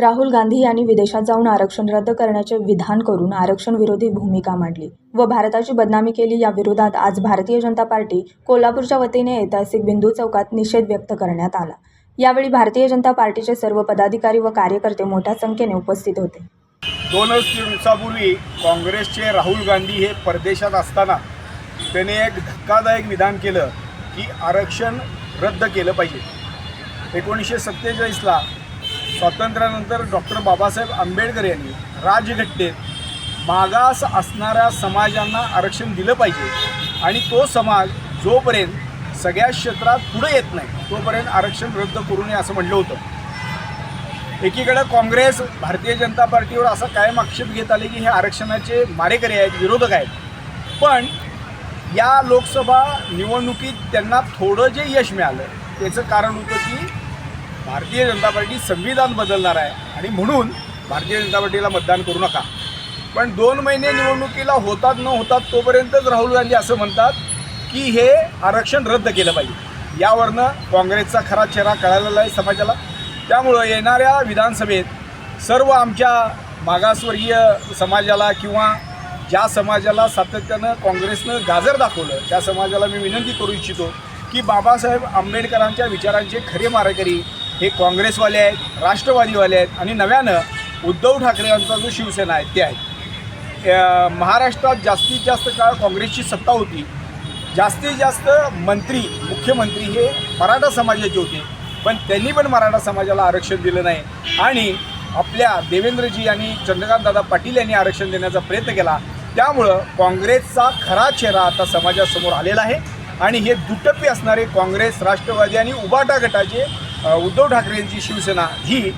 राहुल गांधी यांनी विदेशात जाऊन आरक्षण रद्द करण्याचे विधान करून आरक्षण विरोधी भूमिका मांडली व भारताची बदनामी केली या विरोधात आज भारतीय जनता पार्टी कोल्हापूरच्या वतीने ऐतिहासिक बिंदू चौकात निषेध व्यक्त करण्यात आला. यावेळी भारतीय जनता पार्टीचे सर्व पदाधिकारी व कार्यकर्ते मोठ्या संख्येने उपस्थित होते. दोनच दिवसापूर्वी काँग्रेसचे राहुल गांधी हे परदेशात असताना त्याने एक धक्कादायक विधान केलं की आरक्षण रद्द केलं पाहिजे. एकोणीसशे सत्तेचाळीसला स्वातंत्र्यानंतर डॉक्टर बाबासाहेब आंबेडकर यांनी राजघटनेत मागास असणाऱ्या समाजांना आरक्षण दिलं पाहिजे. आणि तो समाज जोपर्यंत सगळ्या क्षेत्रात पुढे येत नाही तोपर्यंत आरक्षण रद्द करू नये असं म्हटलं होतं. एकीकडे काँग्रेस भारतीय जनता पार्टीवर असा कायम आक्षेप घेत आले की हे आरक्षणाचे मारेकरी आहेत विरोधक आहेत. पण या लोकसभा निवडणुकीत त्यांना थोडं जे यश मिळालं त्याचं कारण होतं की भारतीय जनता पार्टी संविधान बदलणार आहे आणि म्हणून भारतीय जनता पार्टीला मतदान करू नका. पण दोन महिने निवडणुकीला होतात न होतात तोपर्यंतच राहुल गांधी असं म्हणतात की हे आरक्षण रद्द केलं पाहिजे. यावरनं काँग्रेसचा खरा चेहरा कळालेला आहे समाजाला. त्यामुळं येणाऱ्या विधानसभेत सर्व आमच्या मागासवर्गीय समाजाला किंवा ज्या समाजाला सातत्यानं काँग्रेसनं गाजर दाखवलं त्या समाजाला मी विनंती करू इच्छितो की बाबासाहेब आंबेडकरांच्या विचारांचे खरे मारेकरी हे काँग्रेसवाले आहेत राष्ट्रवादीवाले आहेत आणि नव्यानं उद्धव ठाकरे यांचा जो शिवसेना आहे ते आहेत. महाराष्ट्रात जास्तीत जास्त काळ काँग्रेसची सत्ता होती. जास्तीत जास्त मंत्री मुख्यमंत्री हे मराठा समाजाचे होते. पण त्यांनी पण मराठा समाजाला आरक्षण दिलं नाही. आणि आपल्या देवेंद्रजी यांनी चंद्रकांतदादा पाटील यांनी आरक्षण देण्याचा प्रयत्न केला. त्यामुळं काँग्रेसचा खरा चेहरा आता समाजासमोर आलेला आहे. आणि हे दुटप्पी असणारे काँग्रेस राष्ट्रवादी आणि उबाटा गटाचे उद्धव ठाकरे यांची शिवसेना ही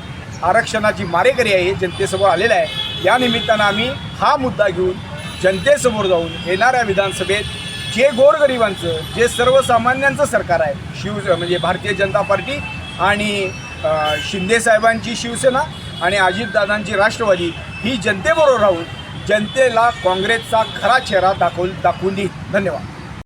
आरक्षणाची मारेकरी आहे हे जनतेसमोर आलेलं आहे. या निमित्तानं आम्ही हा मुद्दा घेऊन जनतेसमोर जाऊन येणाऱ्या विधानसभेत जे गोरगरिबांचं जे सर्वसामान्यांचं सरकार आहे शिव म्हणजे भारतीय जनता पार्टी आणि शिंदेसाहेबांची शिवसेना आणि अजितदादांची राष्ट्रवादी ही जनतेबरोबर राहून जनतेला काँग्रेसचा खरा चेहरा दाखवून दाखवून देईल धन्यवाद.